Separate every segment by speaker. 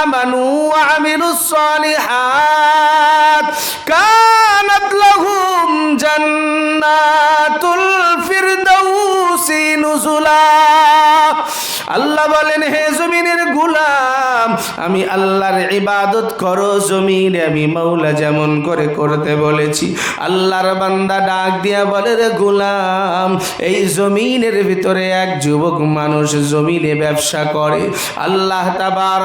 Speaker 1: আমানু ওয়া আমিলুস সালিহাত। কানাত লাহুম জান্নাতুল ফিরদাউসি নুজুলা। আল্লাহ বলেন, হে জমিনের গুলাম, আমি আল্লাহর ইবাদত করো, জমিনে আমি মৌলা যেমন করে করতে বলেছি। আল্লাহর বান্দা ডাক দিয়া বলে, রে গুলাম, এই জমিনের ভিতরে এক যুবক মানুষ জমিনে ব্যবসা করে। আল্লাহ তাবার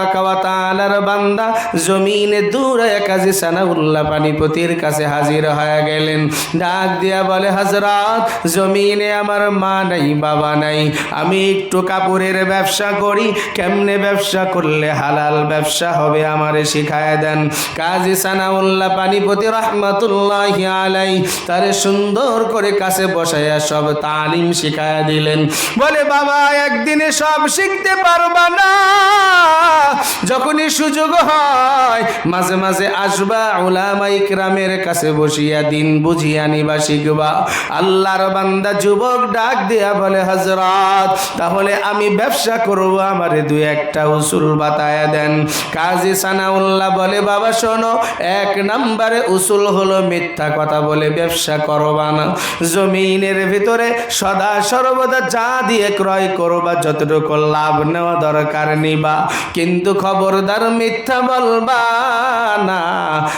Speaker 1: বান্দা জমিনে দূরে কাজী সানাউল্লাহ পানিপতির কাছে হাজির হয়ে গেলেন। ডাক দিয়া বলে হাজরাত জমিনে আমার মা নাই, বাবা নাই, আমি একটু কাপড়ের ব্যবসা করি, কেমনে ব্যবসা করলে হালাল ব্যবসা হবে আমারে শিখায় দেন। কাজী সানাউল্লাহ পানিপতি রহমতুল্লাহ আলাই তারে সুন্দর করে কাছে বসাইয়া সব তালিম শিখায়া দিলেন। বলে, বাবা, একদিনে সব শিখতে পারবা না। যখনই সুযোগ হয়, মাঝে মাঝে আসবা ওলামা ইকরামের কাছে বসিয়া দিন বুঝিয়া নিবা, শিখবা। আল্লাহর বান্দা যুবক ডাক দিয়া বলে হজরত তাহলে আমি ব্যবসা করব, আমারে দুই একটা উসুল বাতায়া দেন। কাজী সানাউল্লাহ বলে, বাবা, শোনো, এক নম্বরে উসুল হলো মিথ্যা কথা বলে ব্যবসা করবা না। জমিনের ভিতরে সদা সর্বদা যা দিয়ে ক্রয় করবা, যতটুকু লাভ নেওয়া দরকার নিবা। কিন্তু খবরদার মিথ্যা বলবা না।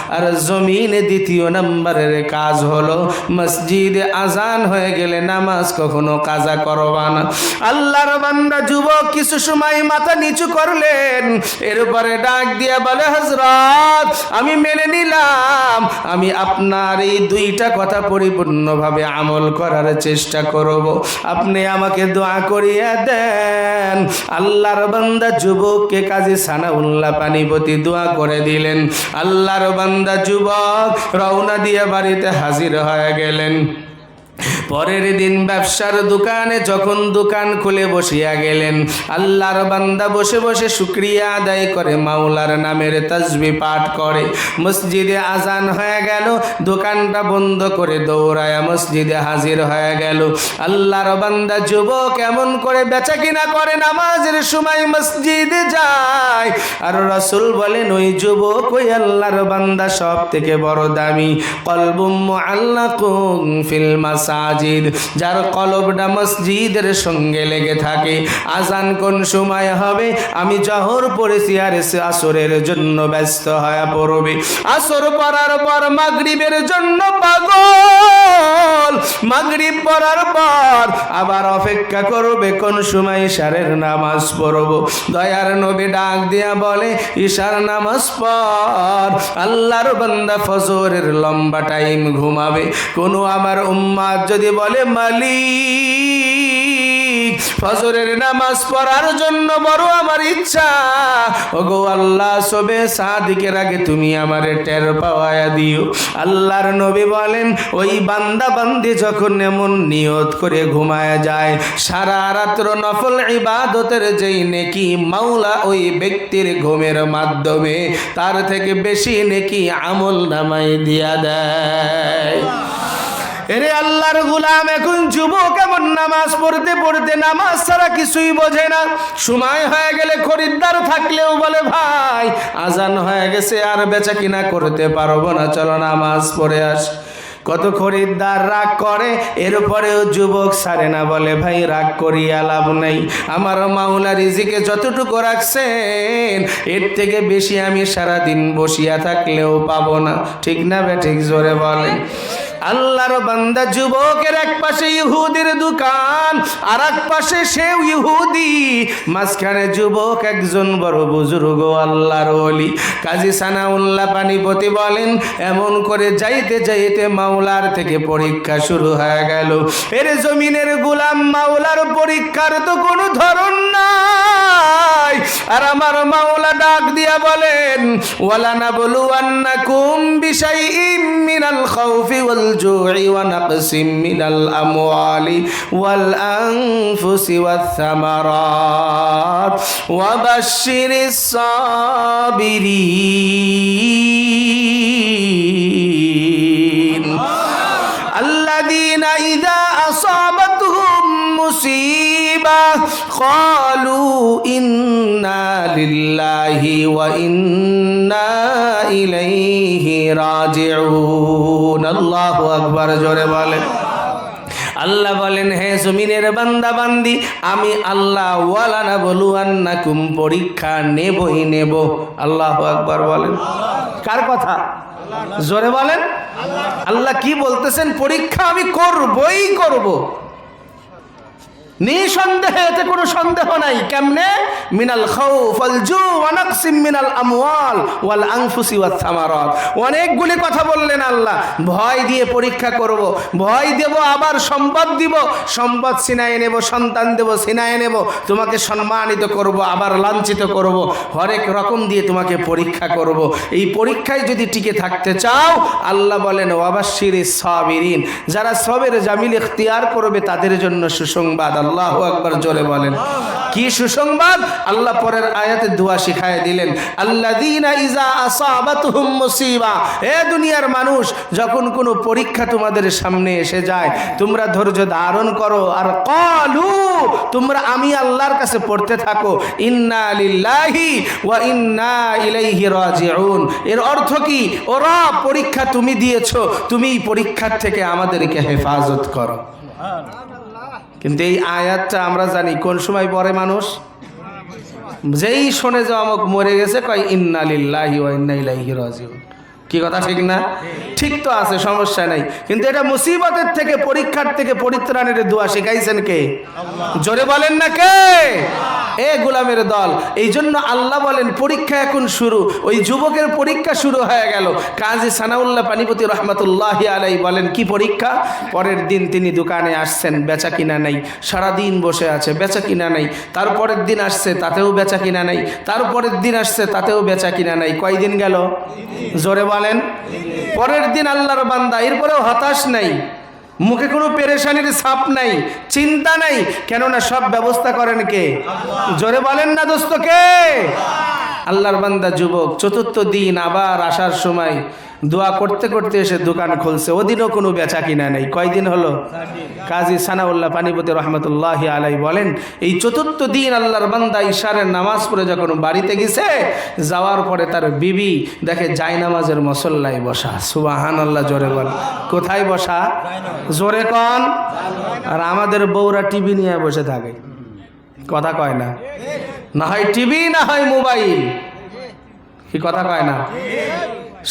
Speaker 1: আর জমিনে দ্বিতীয় নম্বরের কাজ হলো, মসজিদে আজান হয়ে গেলে নামাজ কখনো কাজা করবা না। আল্লাহর বান্দা যুবক কিছু সময় মাথা নিচু করলেন। এরপরে ডাক দিয়া বলে হজরত আমি মেনে নিলাম। আমি আপনার এই দুইটা কথা পরিপূর্ণভাবে আমল করার চেষ্টা করব। আপনি আমাকে দোয়া করিয়া দেন। আল্লাহর বান্দা যুবককে কাজে সানাউল্লাহ পানিপতি দোয়া করে দিলেন। আল্লাহর বান্দা যুবক রওনা দিয়ে বাড়িতে হাজির হয়ে গেলেন। পরের দিন ব্যবসার দোকানে যখন দোকান খুলে বসিয়া গেলেন, আল্লাহর বান্দা বসে বসে শুক্রিয়া আদায় করে মাওলার নামের তাজবি পাঠ করে। মসজিদে আজান হয়ে গেল, দোকানটা বন্ধ করে দৌড়ায় মসজিদে হাজির হয়ে গেল। আল্লাহর বান্দা, যুবক, এমন করে বেচা কিনা করে নামাজের সময় মসজিদে যায় আর রসুল বলেন, ওই যুবক, ওই আল্লাহর বান্দা সব থেকে বড় দামি। কলবুম আল্লাহ ফিল মাসাজিদ। যার কলবটা মসজিদের সঙ্গে লেগে থাকে। আজান কোন সময় হবে? আমি জহর পড়েছি আর আসরের জন্য ব্যস্ত হয়ে পড়বে। আসর পড়ার পর মাগরিবের জন্য পাগল। মাগরিব পড়ার পর আবার অপেক্ষা করবে কোন সময় ইশারের নামাজ পড়ব। দয়ার নবী ডাক দিয়া বলে, ঈশার নামাজ পর আল্লাহর বান্দা ফজরের লম্বা টাইম ঘুমাবে। কোনো আমার উম্মাদ যদি বলে, মালিক ফজরের নামাজ পড়ার জন্য বড় আমার ইচ্ছা। ওগো আল্লাহ, সবে সাদিকের আগে তুমি আমার টের পাওয়ায়া দিও। আল্লাহর নবী বলেন, ওই বান্দা বান্দি যখন এমন নিয়ত করে ঘুমায় যায়, সারা রাত্র নফল ইবাদতের যেই নেকি মাওলা ওই ব্যক্তির ঘুমের মাধ্যমে, তার থেকে বেশি নেকি আমল নামাই দিয়া দেয়। এরে আল্লাহর গুলাম, এখন যুবক এমন নামাজ পড়তে পড়তে নামাজ ছাড়া কিছুই বোঝে না। সময় হয়ে গেলে খরিদ্দার থাকলেও বলে, ভাই, আজান হয়ে গেছে, আর বেচা কিনা করতে পারব না। চলো নামাজ পড়ে আস। কত খরিদ্দার রাগ করে, এরপরেও যুবক সারে না, বলে, ভাই, রাগ করিয়া লাভ নাই। আমার মাওলা রিজিকে যতটুকু রাখছেন, এর থেকে বেশি আমি সারাদিন বসিয়া থাকলেও পাবো না। ঠিক না বে, ঠিক জোরে বলেন। আল্লাহর বান্দা যুবকের এক পাশে ইহুদির দোকান আর এক পাশে সেও ইহুদি। মাঝখানে যুবক একজন বড় বুজুর্গ, আল্লাহর ওলি। কাজী সানাউল্লাহ পানিপতি বলেন, এমন করে যাইতে যাইতে মাওলার থেকে পরীক্ষা শুরু হয়ে গেল। এর জমিনের গোলাম মাওলার পরীক্ষার তো কোনো ধরন নাই। আর আমার মাওলা ডাক দিয়া বলেন ওয়ালানা বলু আন্না কুম বিষাই মিনাল খাউফি ওয়াল জুই ওয়া নাকসিম মিনাল আমওয়ালি ওয়াল আনফুসি ওয়াস সামারাত ওয়া বাশশিরিস সাবিরিন। আল্লাযীনা ইযা আসাবাতহুম মুসিবাহ قالوا إنا لله وإنا إليه راجعون الله أكبر জোরে বলেন আল্লাহ বলেন হে জমিনের বান্দা বান্দি আমি আল্লাহ ওয়ালানা বলু আন্নাকুম পরীক্ষা নেবই নেব আল্লাহ আকবার বলেন কার কথা জোরে বলেন আল্লাহ কি বলতেছেন পরীক্ষা আমি করবই করব নিঃসন্দেহে এতে কোনো সন্দেহ নাই। কেমনে? মিনাল খাউফ আল জু ওয়া নাকসিম মিনাল আমওয়াল ওয়াল আনফুসি ওয়াত থামারাত অনেকগুলি কথা বললেন আল্লাহ। ভয় দিয়ে পরীক্ষা করব, ভয় দেব, আবার সম্পদ দিব। সম্পদ সিনায় নেব, সন্তান দেব সিনায় নেব। তোমাকে সম্মানিত করব, আবার লাঞ্ছিত করব। হরেক রকম দিয়ে তোমাকে পরীক্ষা করব। এই পরীক্ষায় যদি টিকে থাকতে চাও, আল্লাহ বলেন ওয়াবাশির সাবিরিন। যারা সবের জামিল ইখতিয়ার করবে, তাদের জন্য সুসংবাদ আল্লাহ একবার জোরে বলেন। কি সুসংবাদ? আল্লাহ পরের আয়াতে দোয়া শিখায় দিলেন, আল্লাযীনা ইজা আসাবাতুহুম এ দুনিয়ার মানুষ, যখন কোনো পরীক্ষা তোমাদের সামনে এসে যায়, তোমরা ধৈর্য ধারণ করো। আর কলু তোমরা আমি আল্লাহর কাছে পড়তে থাকো। ইন্না লিল্লাহি ওয়া ইন্না ইলাইহি রাজিউন। এর অর্থ কি? ওরা পরীক্ষা তুমি দিয়েছ, তুমি পরীক্ষার থেকে আমাদেরকে হেফাজত করো। কিন্তু এই আয়াতটা আমরা জানি, কোন সময় পড়ে মানুষ? যেই শোনে যে অমুক মরে গেছে, কয় ইন্নালিল্লাহি ও ওয়া ইন্না ইলাইহি রাজিউন। কি কথা, ঠিক না? ঠিক তো আছে, সমস্যা নাই। কিন্তু এটা মুসিবতের থেকে, পরীক্ষার থেকে পরিত্রাণের দোয়া শিখাইছেন কে? জোরে বলেন না কে? এ গোলামের দল এই জন্য আল্লাহ বলেন, পরীক্ষা এখন শুরু। ওই যুবকের পরীক্ষা শুরু হয়ে গেল। কাজী সানাউল্লাহ পানিপতি রহমতুল্লাহ আলাই বলেন, কি পরীক্ষা? পরের দিন তিনি দোকানে আসছেন, বেচা কিনা নেই। সারাদিন বসে আছে, বেচা কিনা নেই। তারপরের দিন আসছে, তাতেও বেচা কিনা নেই। তারপরের দিন আসছে, তাতেও বেচা কিনা নেই। কয়দিন গেল? জোরে বলেন। পরের দিন আল্লাহর বান্দা, এরপরেও হতাশ নেই। মুখে কোনো পেরেশানির ছাপ নাই, চিন্তা নাই, কেননা সব ব্যবস্থা করেন কে? জোরে বলেন না দোস্ত কে? আল্লাহর বান্দা যুবক, চতুর্থ দিন আবার আসার সময় দোয়া করতে করতে এসে দোকান খুলছে। ওদিনও কোনো বেচা কিনা নেই। কয়দিন হলো? কাজী সানাউল্লাহ পানিপতি রহমতুল্লাহ আলাই বলেন, এই চতুর্থ দিন আল্লাহর বান্দা ইশারের নামাজ পড়ে যখন বাড়িতে গেছে, যাওয়ার পরে তার বিবি দেখে জাই নামাজের মসল্লায় বসা। সুবাহান আল্লাহ জোরে বল। কোথায় বসা? জোরে কন। আর আমাদের বউরা টিভি নিয়ে বসে থাকে। কথা কয় না? না হয় টিভি, না হয় মোবাইল। কি কথা কয় না?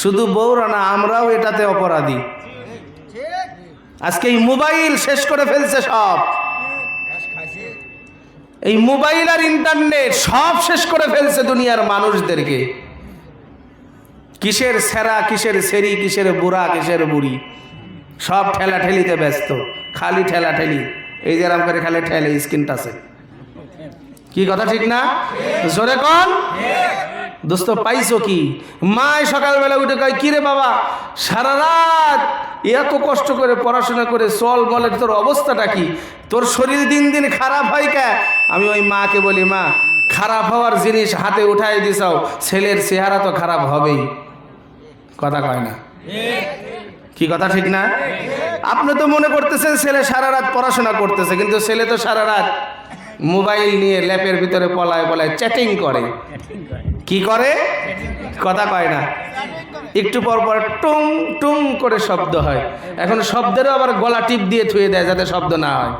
Speaker 1: শুধু বউরা না, আমরাও এটাতে অপরাধী। আজকে এই মোবাইল শেষ করে ফেলছে সব। এই মোবাইল আর ইন্টারনেট সব শেষ করে ফেলছে দুনিয়ার মানুষদেরকে। কিসের সেরা, কিসের সেরি, কিসের বুড়া, কিসের বুড়ি? সব ঠেলা ঠেলিতে ব্যস্ত, খালি ঠেলা ঠেলি এই যে করে খালি ঠেলে স্ক্রিনটাছে কি কথা ঠিক না? জোরে কন। দোস্ত, পাইছো কি? মায় সকালবেলা উঠে কয়, কিরে বাবা সারা রাত এত কষ্ট করে পড়াশোনা করে চল বলে, তোর অবস্থাটা কি? তোর শরীর দিন দিন খারাপ হয় কে? আমি ওই মাকে বলি, মা, খারাপ হওয়ার জিনিস হাতে উঠাই দিছাও, ছেলের চেহারা তো খারাপ হবেই। কথা কয় না। কি কথা ঠিক না? আপনি তো মনে করতেছেন ছেলে সারা রাত পড়াশোনা করতেছে, কিন্তু ছেলে তো সারা রাত মোবাইল নিয়ে ল্যাপের ভিতরে পলায় পলায় চ্যাটিং করে। কি করে? কথা কয় না। একটু পর পর টুং টুং করে শব্দ হয়। এখন শব্দেরও আবার গলা টিপ দিয়ে থুয়ে দেয় যাতে শব্দ না হয়।